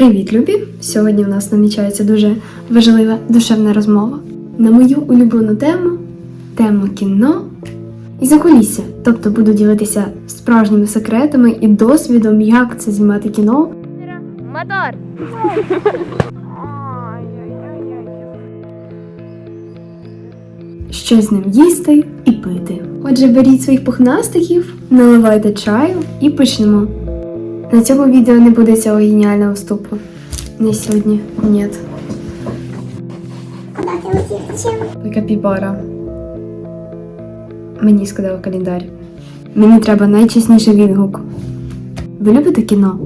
Привіт, любі! Сьогодні в нас намічається дуже важлива душевна розмова на мою улюблену тему тему кіно і закулісся. Тобто буду ділитися справжніми секретами і досвідом, як це знімати кіно. Мотор! що з ним їсти і пити. Отже, беріть своїх пухнастиків, наливайте чаю і почнемо. На цьому відео не буде цього геніального вступу. Не сьогодні, ні. Куда? Капібара. Мені сказав календар. Мені треба найчесніший відгук. Ви любите кіно?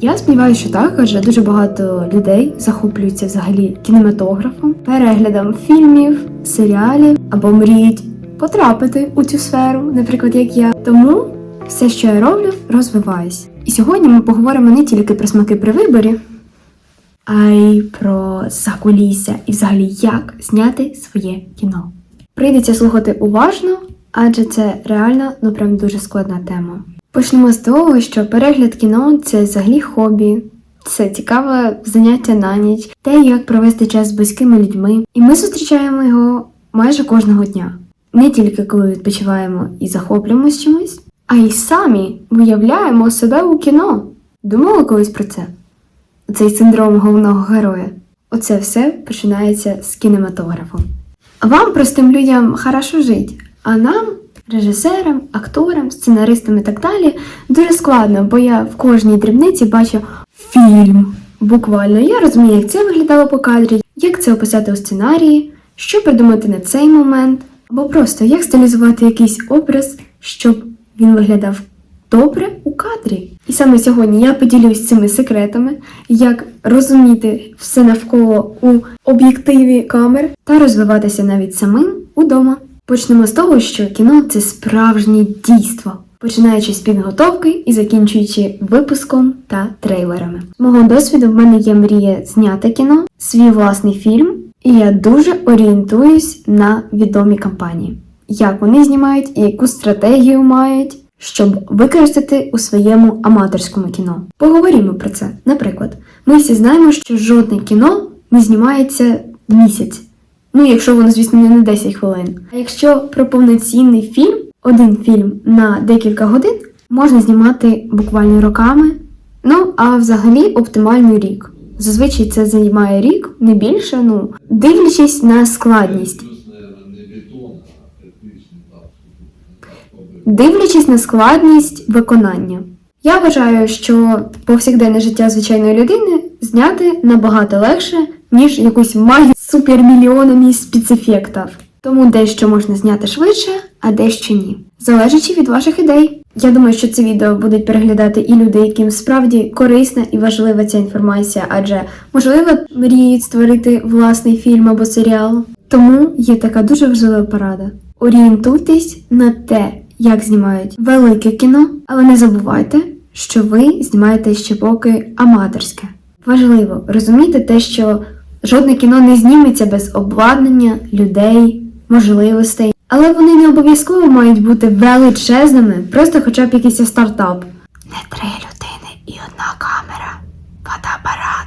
Я сподіваюся, що так, адже дуже багато людей захоплюються взагалі кінематографом, переглядом фільмів, серіалів або мріють потрапити у цю сферу, наприклад, як я. Тому все, що я роблю, розвиваюсь. І сьогодні ми поговоримо не тільки про смаки при виборі, а й про закулісся і взагалі як зняти своє кіно. Прийдеться слухати уважно, адже це реально ну прям дуже складна тема. Почнемо з того, що перегляд кіно це взагалі хобі, це цікаве заняття на ніч, те, як провести час з близькими людьми. І ми зустрічаємо його майже кожного дня. Не тільки коли відпочиваємо і захоплюємось чимось, а й самі виявляємо себе у кіно. Думали колись про це? Цей синдром головного героя. Оце все починається з кінематографу. Вам, простим людям, хорошо жить, а нам, режисерам, акторам, сценаристам і так далі, дуже складно, бо я в кожній дрібниці бачу фільм. Буквально я розумію, як це виглядало по кадрі, як це описати у сценарії, що придумати на цей момент, або просто як стилізувати якийсь образ, щоб він виглядав добре у кадрі. І саме сьогодні я поділюсь цими секретами, як розуміти все навколо у об'єктиві камер та розвиватися навіть самим удома. Почнемо з того, що кіно це справжнє дійство, починаючи з підготовки і закінчуючи випуском та трейлерами. Мого досвіду в мене є мрія зняти кіно, свій власний фільм, і я дуже орієнтуюсь на відомі компанії, як вони знімають і яку стратегію мають щоб використати у своєму аматорському кіно. Поговоримо про це. Наприклад, ми всі знаємо, що жодне кіно не знімається місяць. Ну, якщо воно, звісно, не на 10 хвилин. А якщо про повноцінний фільм, один фільм на декілька годин, можна знімати буквально роками. Ну, а взагалі оптимальний рік. Зазвичай це займає рік, не більше, ну, дивлячись на складність. Дивлячись на складність виконання. Я вважаю, що повсякденне життя звичайної людини зняти набагато легше, ніж якусь магію з супермільйонами спецефектів. Тому дещо можна зняти швидше, а дещо ні. Залежачи від ваших ідей. Я думаю, що це відео будуть переглядати і люди, яким справді корисна і важлива ця інформація, адже можливо мріють створити власний фільм або серіал. Тому є така дуже важлива порада. Орієнтуйтесь на те, як знімають велике кіно, але не забувайте, що ви знімаєте ще поки аматорське. Важливо розуміти те, що жодне кіно не зніметься без обладнання, людей, можливостей, але вони не обов'язково мають бути величезними, просто хоча б якийсь стартап. Не три людини і одна камера, фотоапарат.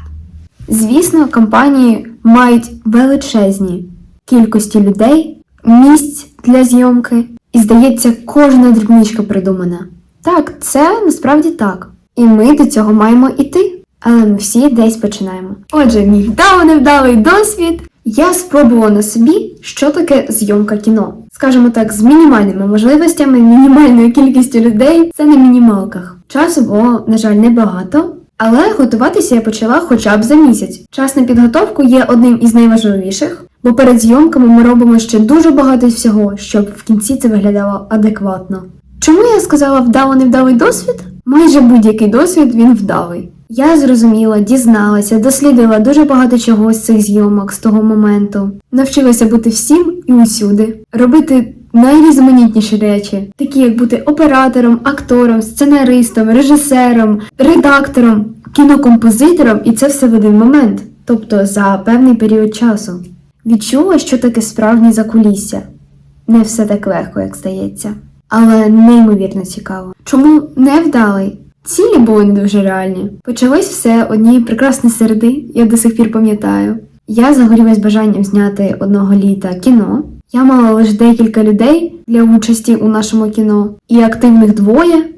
Звісно, компанії мають величезні кількості людей, місць для зйомки, і здається, кожна дрібничка придумана. Так, це насправді так. І ми до цього маємо іти. Але ми всі десь починаємо. Отже, мій вдало невдалий досвід. Я спробувала на собі, що таке зйомка кіно. Скажімо так, з мінімальними можливостями, мінімальною кількістю людей це на мінімалках. Часу було, на жаль, небагато, але готуватися я почала хоча б за місяць. Час на підготовку є одним із найважливіших, бо перед зйомками ми робимо ще дуже багато всього, щоб в кінці це виглядало адекватно. Чому я сказала вдало невдалий досвід? Майже будь-який досвід він вдалий. Я зрозуміла, дізналася, дослідила дуже багато чого з цих зйомок з того моменту. Навчилася бути всім і усюди, робити найрізноманітніші речі, такі як бути оператором, актором, сценаристом, режисером, редактором, кінокомпозитором, і це все в один момент, тобто за певний період часу. Відчула, що таке справжнє закулісся. Не все так легко, як здається, але неймовірно цікаво. Чому невдалий? Цілі були не дуже реальні. Почалось все однієї прекрасної середи, я до сих пір пам'ятаю. Я загорілась бажанням зняти одного літа кіно. Я мала лише декілька людей для участі у нашому кіно, і активних двоє.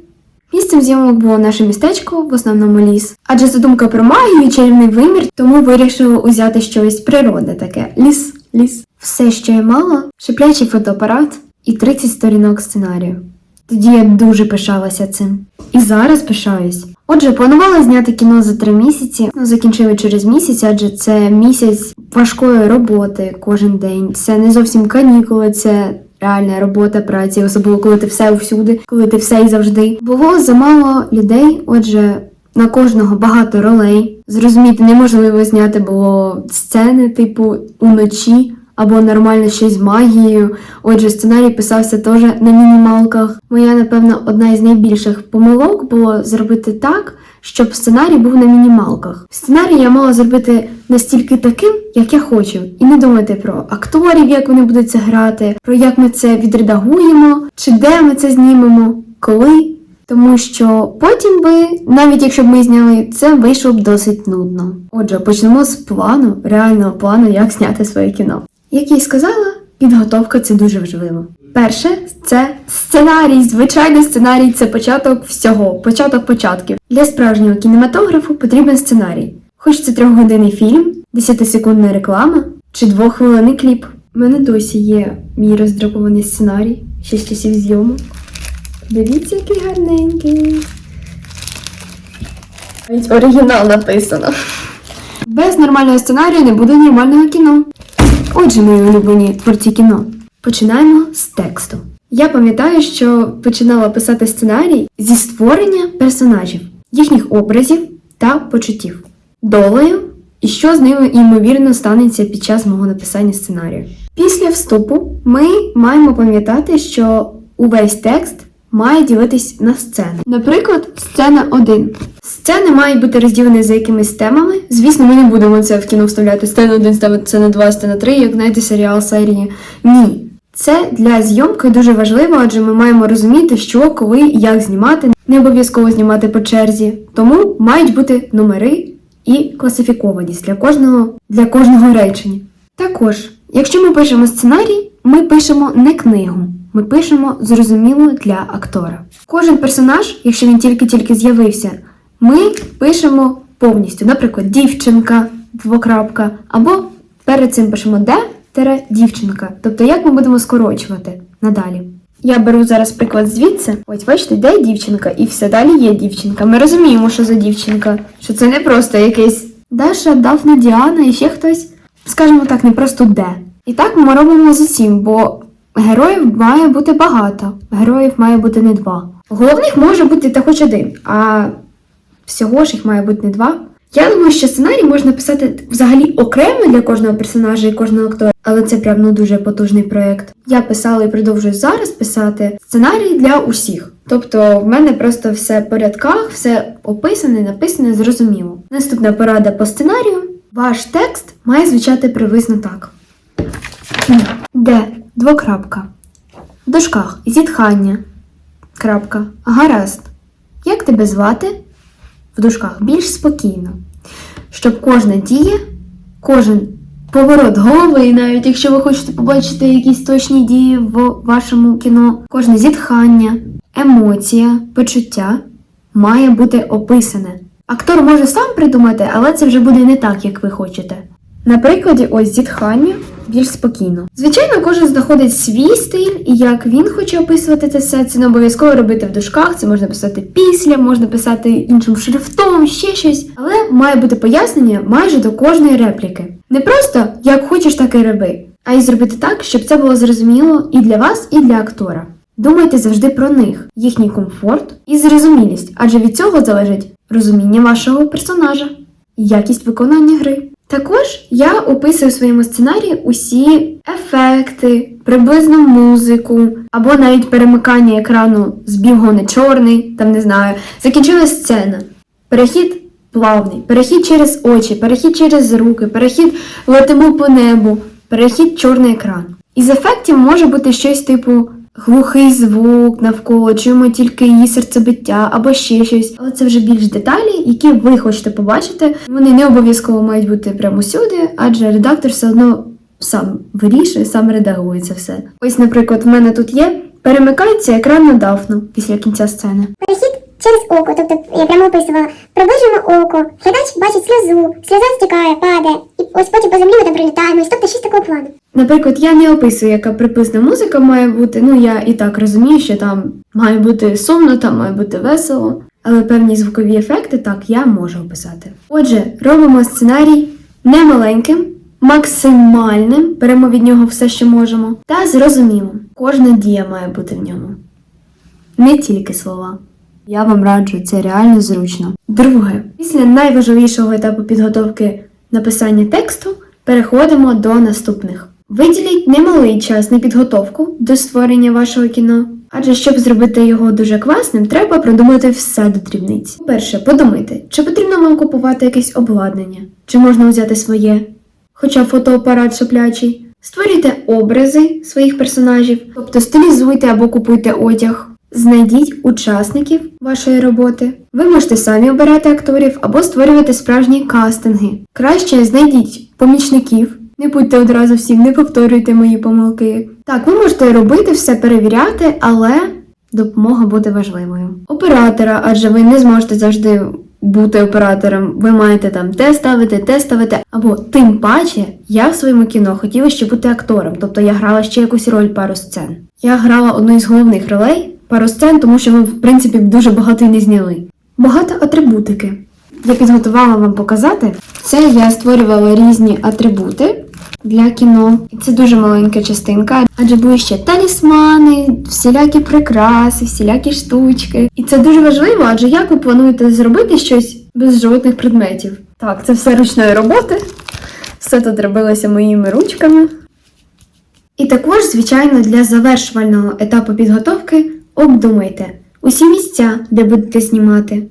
Місцем зйомок було наше містечко, в основному ліс. Адже задумка про магію і чарівний вимір, тому вирішила узяти щось природне таке. Ліс, ліс. Все, що я мала, шиплячий фотоапарат і 30 сторінок сценарію. Тоді я дуже пишалася цим. І зараз пишаюсь. Отже, планувала зняти кіно за три місяці, ну закінчили через місяць, адже це місяць важкої роботи кожен день. Це не зовсім канікули, це реальна робота праці, особливо коли ти все всюди, коли ти все і завжди. Було замало людей, отже, на кожного багато ролей. Зрозуміти неможливо зняти було сцени, типу уночі. Або нормально щось з магією. Отже, сценарій писався теж на мінімалках. Моя, напевно, одна із найбільших помилок було зробити так, щоб сценарій був на мінімалках. Сценарій я мала зробити настільки таким, як я хочу, і не думати про акторів, як вони будуть це грати, про як ми це відредагуємо, чи де ми це знімемо, коли. Тому що потім би, навіть якщо б ми зняли, це вийшло б досить нудно. Отже, почнемо з плану, реального плану, як зняти своє кіно. Як я й сказала, підготовка це дуже важливо. Перше, це сценарій. Звичайний сценарій це початок всього, початок початків. Для справжнього кінематографу потрібен сценарій. Хоч це трьохгодинний фільм, 10-секундна реклама чи двоххвилинний кліп. У мене досі є мій роздрукований сценарій, ще з часів зйомок. Дивіться, який гарненький. Навіть оригінал написано. Без нормального сценарію не буде нормального кіно. Отже, мої улюблені творці кіно. Починаємо з тексту. Я пам'ятаю, що починала писати сценарій зі створення персонажів, їхніх образів та почуттів, долею і що з ними ймовірно станеться під час мого написання сценарію. Після вступу ми маємо пам'ятати, що увесь текст має ділитись на сцени. Наприклад, сцена 1. Сцени мають бути розділені за якимись темами. Звісно, ми не будемо це в кіно вставляти сцена 1, сцена 2, сцена 3, як знаєте, серіал серії. Ні. Це для зйомки дуже важливо, адже ми маємо розуміти, що, коли як знімати. Не обов'язково знімати по черзі. Тому мають бути номери і класифікованість для кожного, для кожного речення. Також, якщо ми пишемо сценарій, ми пишемо не книгу, ми пишемо зрозуміло для актора. Кожен персонаж, якщо він тільки-тільки з'явився, ми пишемо повністю. Наприклад, дівчинка, двокрапка, або перед цим пишемо де тире дівчинка. Тобто, як ми будемо скорочувати надалі. Я беру зараз приклад звідси. Ось бачите, де дівчинка, і все далі є дівчинка. Ми розуміємо, що за дівчинка, що це не просто якийсь Даша, Дафна, Діана і ще хтось. Скажімо так, не просто де. І так ми робимо з усім, бо героїв має бути багато, героїв має бути не два. Головних може бути та хоч один, а всього ж їх має бути не два. Я думаю, що сценарій можна писати взагалі окремо для кожного персонажа і кожного актора, але це прям ну дуже потужний проєкт. Я писала і продовжую зараз писати сценарій для усіх. Тобто в мене просто все по рядках, все описане, написане, зрозуміло. Наступна порада по сценарію. Ваш текст має звучати приблизно так. Де двокрапка. В дужках зітхання. Крапка. Гаразд. Як тебе звати? В дужках більш спокійно. Щоб кожна дія, кожен поворот голови, навіть якщо ви хочете побачити якісь точні дії в вашому кіно, кожне зітхання, емоція, почуття має бути описане. Актор може сам придумати, але це вже буде не так, як ви хочете. На прикладі, ось зітхання більш спокійно. Звичайно, кожен знаходить свій стиль, і як він хоче описувати це все, це не обов'язково робити в дужках, це можна писати після, можна писати іншим шрифтом, ще щось. Але має бути пояснення майже до кожної репліки. Не просто як хочеш, так і роби, а й зробити так, щоб це було зрозуміло і для вас, і для актора. Думайте завжди про них, їхній комфорт і зрозумілість, адже від цього залежить розуміння вашого персонажа якість виконання гри. Також я описую в своєму сценарії усі ефекти, приблизно музику, або навіть перемикання екрану з бігу на чорний, там не знаю, закінчилась сцена. Перехід плавний, перехід через очі, перехід через руки, перехід летимо по небу, перехід чорний екран. Із ефектів може бути щось типу глухий звук навколо, чуємо тільки її серцебиття або ще щось. Але це вже більш деталі, які ви хочете побачити. Вони не обов'язково мають бути прямо сюди, адже редактор все одно сам вирішує, сам редагує це все. Ось, наприклад, в мене тут є перемикається екран на Дафну після кінця сцени. Через око, тобто я прямо описувала. Приближуємо око, глядач бачить сльозу, сльоза стікає, падає, і ось потім по землі ми там прилітаємо, ось тобто шість такого плану. Наприклад, я не описую, яка приписна музика має бути. Ну я і так розумію, що там має бути сумно, там має бути весело. Але певні звукові ефекти так я можу описати. Отже, робимо сценарій не маленьким, максимальним, беремо від нього все, що можемо, та зрозумілим. Кожна дія має бути в ньому. Не тільки слова. Я вам раджу, це реально зручно. Друге, після найважливішого етапу підготовки написання тексту переходимо до наступних. Виділіть немалий час на підготовку до створення вашого кіно. Адже щоб зробити його дуже класним, треба продумати все до дрібниць. Перше, подумайте, чи потрібно вам купувати якесь обладнання, чи можна взяти своє, хоча фотоапарат шоплячий. Створюйте образи своїх персонажів, тобто стилізуйте або купуйте одяг. Знайдіть учасників вашої роботи. Ви можете самі обирати акторів або створювати справжні кастинги. Краще знайдіть помічників. Не будьте одразу всім, не повторюйте мої помилки. Так, ви можете робити все перевіряти, але допомога буде важливою. Оператора, адже ви не зможете завжди бути оператором. Ви маєте там те ставити, те ставити. Або тим паче, я в своєму кіно хотіла ще бути актором, тобто я грала ще якусь роль пару сцен. Я грала одну із головних ролей пару сцен, тому що ми, в принципі, дуже багато і не зняли. Багато атрибутики. Я підготувала вам показати. Це я створювала різні атрибути для кіно. Це дуже маленька частинка, адже були ще талісмани, всілякі прикраси, всілякі штучки. І це дуже важливо, адже як ви плануєте зробити щось без животних предметів? Так, це все ручної роботи. Все тут робилося моїми ручками. І також, звичайно, для завершувального етапу підготовки обдумайте усі місця, де будете знімати.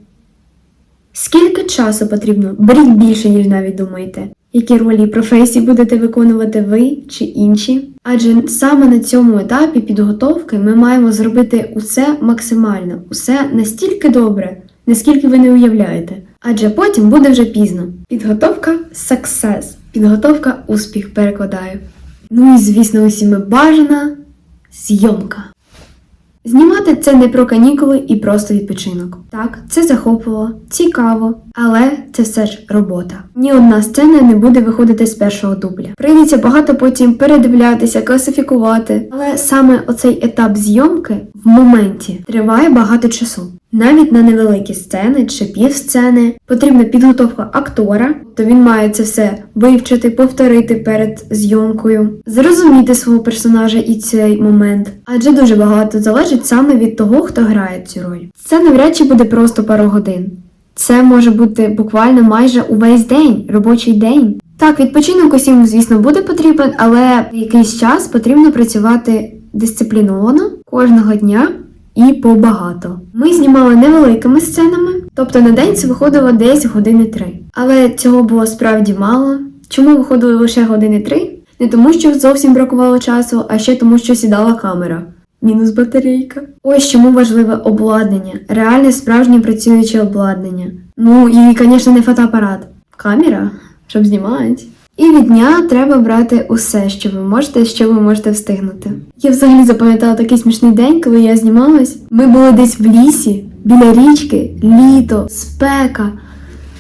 Скільки часу потрібно? Беріть більше, ніж навіть думаєте. Які ролі і професії будете виконувати ви чи інші? Адже саме на цьому етапі підготовки ми маємо зробити усе максимально, усе настільки добре, наскільки ви не уявляєте. Адже потім буде вже пізно. Підготовка success. Підготовка успіх перекладаю. Ну і звісно, усіми бажана зйомка. Знімати це не про канікули і просто відпочинок. Так, це захопливо, цікаво, але це все ж робота. Ні одна сцена не буде виходити з першого дубля. Прийдеться багато потім передивлятися, класифікувати. Але саме оцей етап зйомки в моменті триває багато часу. Навіть на невеликі сцени чи півсцени потрібна підготовка актора, то він має це все вивчити, повторити перед зйомкою, зрозуміти свого персонажа і цей момент. Адже дуже багато залежить саме від того, хто грає цю роль. Це навряд чи буде просто пару годин. Це може бути буквально майже увесь день, робочий день. Так, відпочинок усім, звісно, буде потрібен, але якийсь час потрібно працювати дисципліновано кожного дня і побагато. Ми знімали невеликими сценами, тобто на день це виходило десь години три. Але цього було справді мало. Чому виходили лише години три? Не тому, що зовсім бракувало часу, а ще тому, що сідала камера. Мінус батарейка. Ось чому важливе обладнання, реальне справжнє працююче обладнання. Ну і, звісно, не фотоапарат. Камера, щоб знімати. І від дня треба брати усе, що ви можете, що ви можете встигнути. Я взагалі запам'ятала такий смішний день, коли я знімалась. Ми були десь в лісі, біля річки, літо, спека,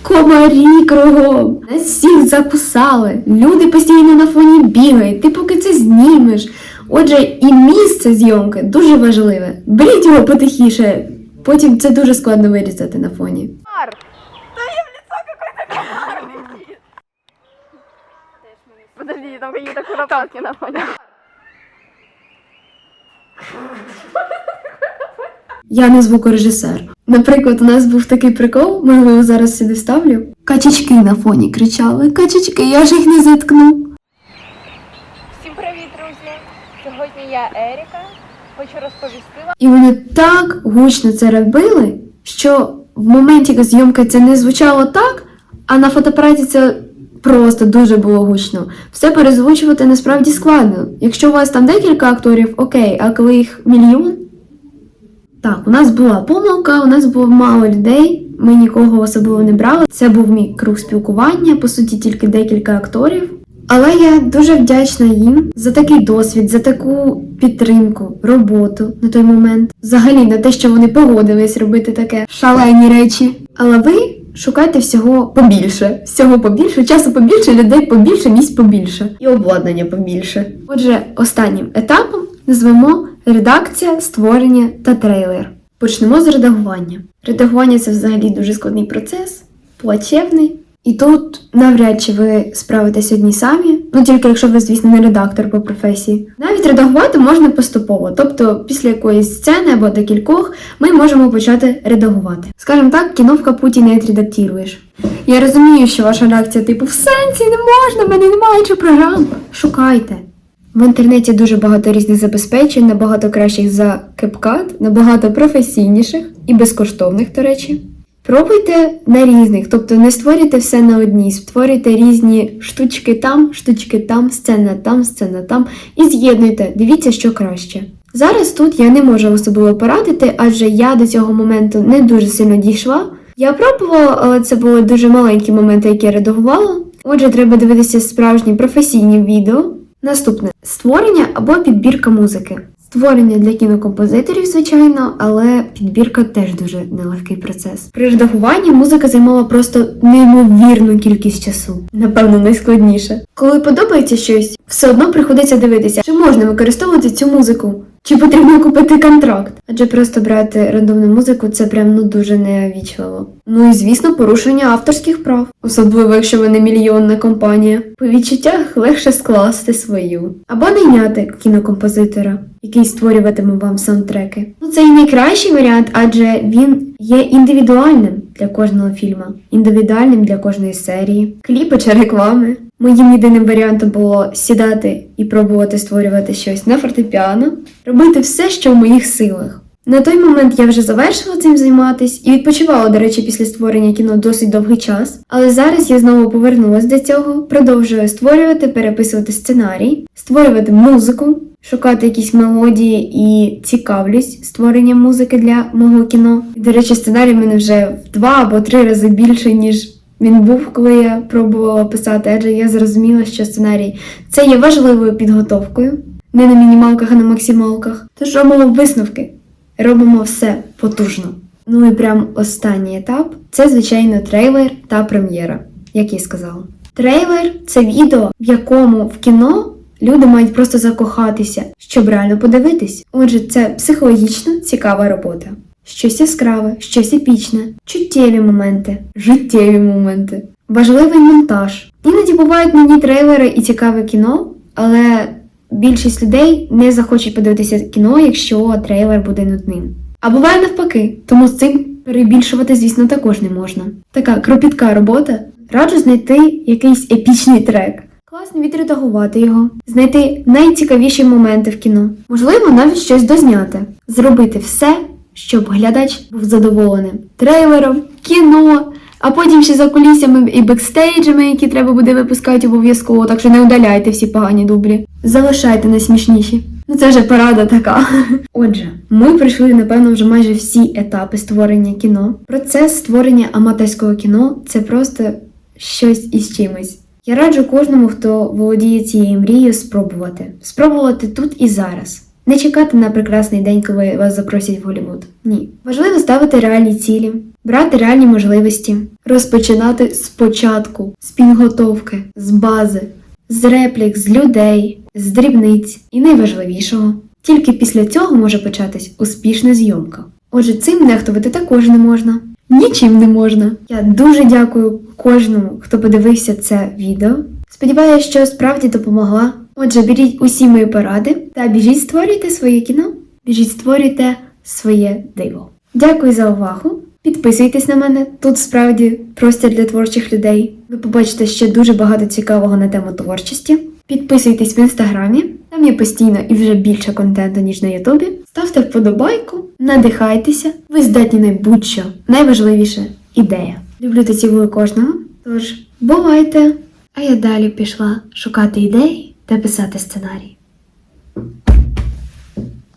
комарі кругом. Нас всіх закусали. Люди постійно на фоні бігають. Ти поки це знімеш. Отже, і місце зйомки дуже важливе. Беріть його потихіше, потім це дуже складно вирізати на фоні. Подожди, там какие-то куропатки на фоне. Я не звукорежисер. Наприклад, у нас був такий прикол, можливо, зараз сюди вставлю. Качечки на фоні кричали: Качечки, я ж їх не заткну. Всім привіт, друзі! Сьогодні я Еріка. Хочу розповісти вам. І вони так гучно це робили, що в моменті зйомки це не звучало так, а на фотоапараті це просто дуже було гучно. Все перезвучувати насправді складно. Якщо у вас там декілька акторів, окей, а коли їх мільйон. Так, у нас була помилка, у нас було мало людей, ми нікого особливо не брали. Це був мій круг спілкування, по суті, тільки декілька акторів. Але я дуже вдячна їм за такий досвід, за таку підтримку, роботу на той момент. Взагалі на те, що вони погодились робити таке шалені речі. Але ви шукайте всього побільше, всього побільше, часу побільше, людей побільше, місць побільше і обладнання побільше. Отже, останнім етапом назвемо редакція, створення та трейлер. Почнемо з редагування. Редагування це взагалі дуже складний процес, плачевний. І тут навряд чи ви справитесь одні самі, ну тільки якщо ви, звісно, не редактор по професії. Навіть редагувати можна поступово, тобто після якоїсь сцени або декількох ми можемо почати редагувати. Скажімо так, кіно в капуті не відредактуєш. Я розумію, що ваша реакція типу в сенсі не можна, в мене немає чи програм. Шукайте. В інтернеті дуже багато різних забезпечень, набагато кращих за CapCut, набагато професійніших і безкоштовних, до речі. Пробуйте на різних, тобто не створюйте все на одній, створюйте різні штучки там, штучки там, сцена там, сцена там і з'єднуйте, дивіться, що краще. Зараз тут я не можу особливо порадити, адже я до цього моменту не дуже сильно дійшла. Я пробувала, але це були дуже маленькі моменти, які я редагувала. Отже, треба дивитися справжні професійні відео. Наступне створення або підбірка музики. Створення для кінокомпозиторів, звичайно, але підбірка теж дуже нелегкий процес. При редагуванні музика займала просто неймовірну кількість часу. Напевно, найскладніше. Коли подобається щось, все одно приходиться дивитися, чи можна використовувати цю музику, чи потрібно купити контракт. Адже просто брати рандомну музику це прям ну дуже невічливо. Ну і звісно, порушення авторських прав, особливо якщо ви не мільйонна компанія. По відчуттях легше скласти свою або найняти кінокомпозитора, який створюватиме вам саундтреки. Ну це і найкращий варіант, адже він є індивідуальним для кожного фільму, індивідуальним для кожної серії, кліпи чи реклами. Моїм єдиним варіантом було сідати і пробувати створювати щось на фортепіано, робити все, що в моїх силах. На той момент я вже завершила цим займатись і відпочивала, до речі, після створення кіно досить довгий час. Але зараз я знову повернулася до цього, продовжую створювати, переписувати сценарій, створювати музику, шукати якісь мелодії і цікавлюсь створенням музики для мого кіно. До речі, сценарій в мене вже в два або три рази більший, ніж він був, коли я пробувала писати, адже я зрозуміла, що сценарій це є важливою підготовкою, не на мінімалках, а на максималках. Тож робимо висновки. Робимо все потужно. Ну і прям останній етап це, звичайно, трейлер та прем'єра, як я сказала. Трейлер це відео, в якому в кіно люди мають просто закохатися, щоб реально подивитись. Отже, це психологічно цікава робота. Щось яскраве, щось епічне, чуттєві моменти, життєві моменти, важливий монтаж. Іноді бувають нудні трейлери і цікаве кіно, але більшість людей не захочуть подивитися кіно, якщо трейлер буде нудним. А буває навпаки, тому з цим перебільшувати, звісно, також не можна. Така кропітка робота. Раджу знайти якийсь епічний трек. Класно відредагувати його, знайти найцікавіші моменти в кіно, можливо, навіть щось дозняти, зробити все, щоб глядач був задоволеним трейлером, кіно, а потім ще за кулісами і бекстейджами, які треба буде випускати обов'язково, так що не удаляйте всі погані дублі. Залишайте найсмішніші. Ну це вже порада така. Отже, ми пройшли, напевно, вже майже всі етапи створення кіно. Процес створення аматорського кіно це просто щось із чимось. Я раджу кожному, хто володіє цією мрією, спробувати. Спробувати тут і зараз. Не чекати на прекрасний день, коли вас запросять в Голлівуд. Ні. Важливо ставити реальні цілі, брати реальні можливості, розпочинати спочатку, з підготовки, з бази, з реплік, з людей, з дрібниць і найважливішого. Тільки після цього може початись успішна зйомка. Отже, цим нехтувати також не можна. Нічим не можна. Я дуже дякую кожному, хто подивився це відео. Сподіваюся, що справді допомогла. Отже, беріть усі мої поради та біжіть створюйте своє кіно, біжіть створюйте своє диво. Дякую за увагу. Підписуйтесь на мене, тут справді простір для творчих людей. Ви побачите ще дуже багато цікавого на тему творчості. Підписуйтесь в інстаграмі, там є постійно і вже більше контенту, ніж на Ютубі. Ставте вподобайку, надихайтеся, ви здатні на будь-що. Найважливіше ідея. Люблю та цілую кожного. Тож, бувайте! А я далі пішла шукати ідеї та писати сценарій.